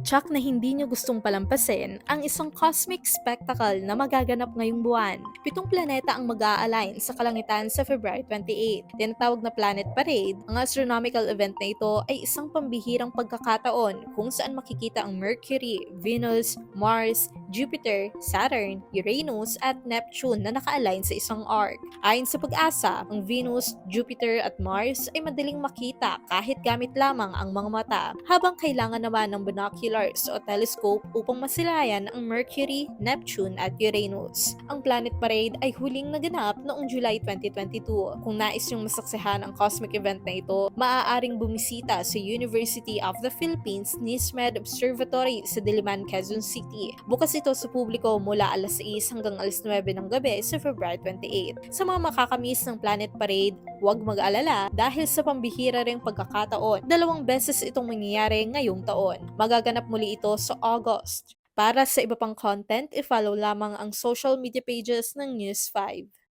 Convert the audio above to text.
Tsak na hindi nyo gustong palampasin ang isang cosmic spectacle na magaganap ngayong buwan. Pitong planeta ang mag-a-align sa kalangitan sa February 28. Tinatawag na Planet Parade, ang astronomical event na ito ay isang pambihirang pagkakataon kung saan makikita ang Mercury, Venus, Mars, Jupiter, Saturn, Uranus at Neptune na naka-align sa isang arc. Ayon sa pag-asa, ang Venus, Jupiter at Mars ay madaling makita kahit gamit lamang ang mga mata, habang kailangan naman ng binoculars o telescope upang masilayan ang Mercury, Neptune at Uranus. Ang Planet Parade ay huling naganap noong July 2022. Kung nais yung masaksihan ang cosmic event na ito, maaaring bumisita sa University of the Philippines NISMED Observatory sa Diliman, Quezon City. Bukas ito sa publiko mula alas 6 hanggang alas 9 ng gabi sa February 28. Sa mga makakamiss ng Planet Parade, huwag mag-alala dahil sa pambihira ring pagkakataon, dalawang beses itong mangyayari ngayong taon. Magaganap muli ito sa August. Para sa iba pang content, i-follow lamang ang social media pages ng News 5.